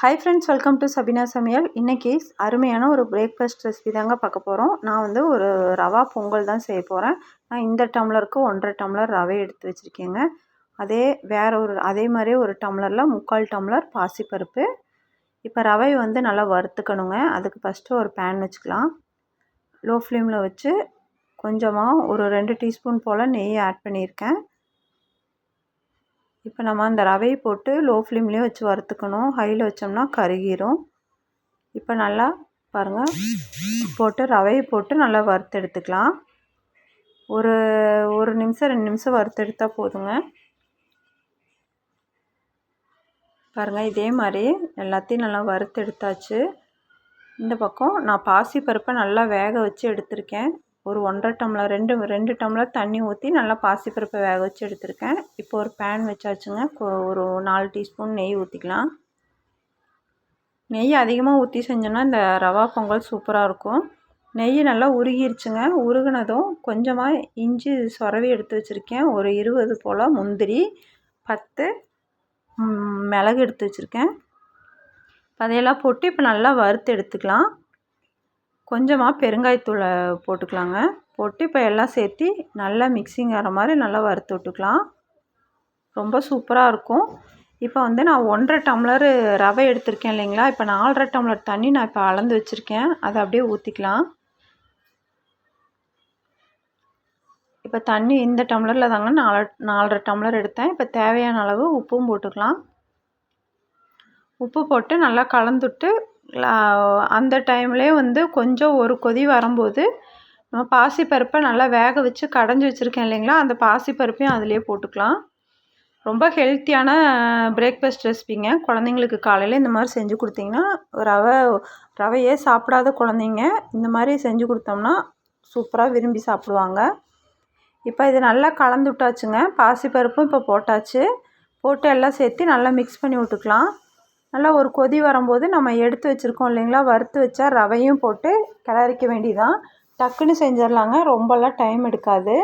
Hi friends welcome to Sabina சமையல் இன்றைக்கி அருமையான ஒரு பிரேக்ஃபாஸ்ட் ரெசிபி தாங்க பார்க்க போகிறோம் நான் வந்து ஒரு ரவா பொங்கல் தான் செய்ய போகிறேன் நான் இந்த டம்ளருக்கு ஒன்றரை டம்ளர் ரவை எடுத்து வச்சுருக்கேங்க. அதே வேறு ஒரு அதே மாதிரியே ஒரு டம்ளரில் முக்கால் டம்ளர் பாசிப்பருப்பு. இப்போ ரவை வந்து நல்லா வறுத்துக்கணுங்க. அதுக்கு ஃபஸ்ட்டு ஒரு பேன் வச்சுக்கலாம். லோ ஃப்ளேமில் வச்சு கொஞ்சமாக ஒரு ரெண்டு டீஸ்பூன் போல் நெய் ஆட் பண்ணியிருக்கேன். இப்போ நம்ம அந்த ரவையை போட்டு லோ ஃப்ளேம்லேயே வச்சு வறுத்துக்கணும். ஹையில் வச்சோம்னா கருகிரும். இப்போ நல்லா பாருங்கள் போட்டு ரவையை போட்டு நல்லா வறுத்து எடுத்துக்கலாம். ஒரு ஒரு நிமிஷம் ரெண்டு நிமிஷம் வறுத்து எடுத்தால் போதுங்க. பாருங்கள் இதே மாதிரி எல்லாத்தையும் நல்லா வறுத்து எடுத்தாச்சு. இந்த பக்கம் நான் பாசி பருப்பை நல்லா வேக வச்சு எடுத்திருக்கேன். ஒரு ஒன்றரை டம்ளர் ரெண்டு ரெண்டு டம்ளர் தண்ணி ஊற்றி நல்லா பாசிப்பருப்பை வேக வச்சு எடுத்திருக்கேன். இப்போ ஒரு பேன் வச்சாச்சுங்க. ஒரு நாலு டீஸ்பூன் நெய் ஊற்றிக்கலாம் நெய் அதிகமாக ஊற்றி செஞ்சோன்னா இந்த ரவா பொங்கல் சூப்பராக இருக்கும். நெய் நல்லா உருகிருச்சுங்க. உருகினதும் கொஞ்சமாக இஞ்சி சொரவி எடுத்து வச்சுருக்கேன். ஒரு இருபது போல் முந்திரி பத்து மிளகு எடுத்து வச்சுருக்கேன். அதையெல்லாம் போட்டு இப்போ நல்லா வறுத்து எடுத்துக்கலாம். கொஞ்சமாக பெருங்காயத்தூளை போட்டுக்கலாங்க. போட்டு இப்போ எல்லாம் சேர்த்து நல்லா மிக்சிங் ஆகிற மாதிரி நல்லா வறுத்து விட்டுக்கலாம். ரொம்ப சூப்பராக இருக்கும். இப்போ வந்து நான் ஒன்றரை டம்ளர் ரவை எடுத்திருக்கேன் இல்லைங்களா? இப்போ நாலரை டம்ளர் தண்ணி நான் இப்போ அளந்து வச்சுருக்கேன். அதை அப்படியே ஊற்றிக்கலாம் இப்போ தண்ணி இந்த டம்ளரில் தாங்க நாலு நாலரை டம்ளர் எடுத்தேன். இப்போ தேவையான அளவு உப்பும் போட்டுக்கலாம். உப்பு போட்டு நல்லா கலந்துட்டு அந்த டைம்லேயே வந்து கொஞ்சம் ஒரு கொதி வரும்போது நம்ம பாசிப்பருப்பை நல்லா வேக வச்சு கடைஞ்சி வச்சுருக்கேன் இல்லைங்களா? அந்த பாசிப்பருப்பையும் அதிலே போட்டுக்கலாம். ரொம்ப ஹெல்த்தியான பிரேக்ஃபாஸ்ட் ரெசிபிங்க குழந்தைங்களுக்கு காலையில் இந்த மாதிரி செஞ்சு கொடுத்தீங்கன்னா ரவை ரவையே சாப்பிடாத குழந்தைங்க இந்த மாதிரி செஞ்சு கொடுத்தோம்னா சூப்பராக விரும்பி சாப்பிடுவாங்க. இப்போ இது நல்லா கலந்து விட்டாச்சுங்க. பாசிப்பருப்பும் இப்போ போட்டாச்சு. போட்டு எல்லாம் சேர்த்து நல்லா மிக்ஸ் பண்ணி விட்டுக்கலாம். நல்லா ஒரு கொதி வரும்போது நம்ம எடுத்து வச்சுருக்கோம் இல்லைங்களா? வறுத்து வச்சா ரவையும் போட்டு கிளறிக்க வேண்டிதான் டக்குன்னு செஞ்சிடலாங்க. ரொம்பலாம் டைம் எடுக்காது.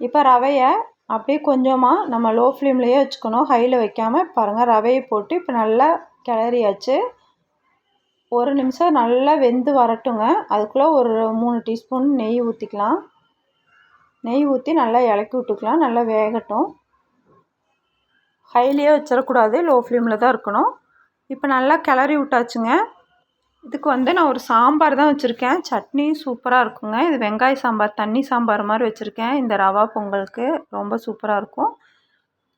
இப்போ ரவையை அப்படியே கொஞ்சமாக நம்ம லோ ஃப்ளேம்லேயே வச்சுக்கணும். ஹையில் வைக்காமல் பாருங்கள் ரவையை போட்டு இப்போ நல்லா கிளறியாச்சு. ஒரு நிமிஷம் நல்லா வெந்து வரட்டுங்க. அதுக்குள்ளே ஒரு மூணு டீஸ்பூன் நெய் ஊற்றிக்கலாம் நெய் ஊற்றி நல்லா இலக்கி விட்டுக்கலாம். நல்லா வேகட்டும். ஹைலியே வச்சிடக்கூடாது லோ ஃப்ளேமில் தான் இருக்கணும். இப்போ நல்லா கிளறி விட்டாச்சுங்க. இதுக்கு வந்து நான் ஒரு சாம்பார் தான் வச்சுருக்கேன். சட்னி சூப்பராக இருக்குங்க. இது வெங்காய சாம்பார் தண்ணி சாம்பார் மாதிரி வச்சுருக்கேன். இந்த ரவா பொங்கலுக்கு ரொம்ப சூப்பராக இருக்கும்.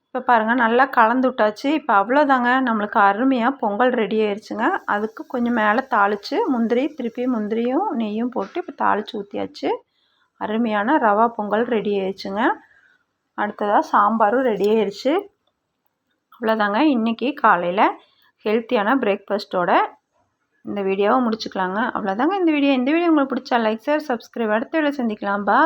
இப்போ பாருங்கள் நல்லா கலந்து விட்டாச்சு. இப்போ அவ்வளோதாங்க நம்மளுக்கு அருமையாக பொங்கல் ரெடி ஆயிடுச்சுங்க அதுக்கு கொஞ்சம் மேலே தாளித்து முந்திரி திருப்பி முந்திரியும் நெய்யும் போட்டு இப்போ தாளித்து ஊற்றியாச்சு அருமையான ரவா பொங்கல் ரெடி ஆயிடுச்சுங்க அடுத்ததாக சாம்பாரும் ரெடி ஆயிடுச்சு அவ்வளோதாங்க. இன்றைக்கி காலையில் ஹெல்த்தியான பிரேக்ஃபாஸ்ட்டோட இந்த வீடியோவை முடிச்சுக்கலாங்க. அவ்வளோதாங்க இந்த வீடியோ இந்த வீடியோ உங்களுக்கு பிடிச்சா லைக் சார் சப்ஸ்கிரைப் அடுத்த வீடியோ சந்திக்கலாம். பா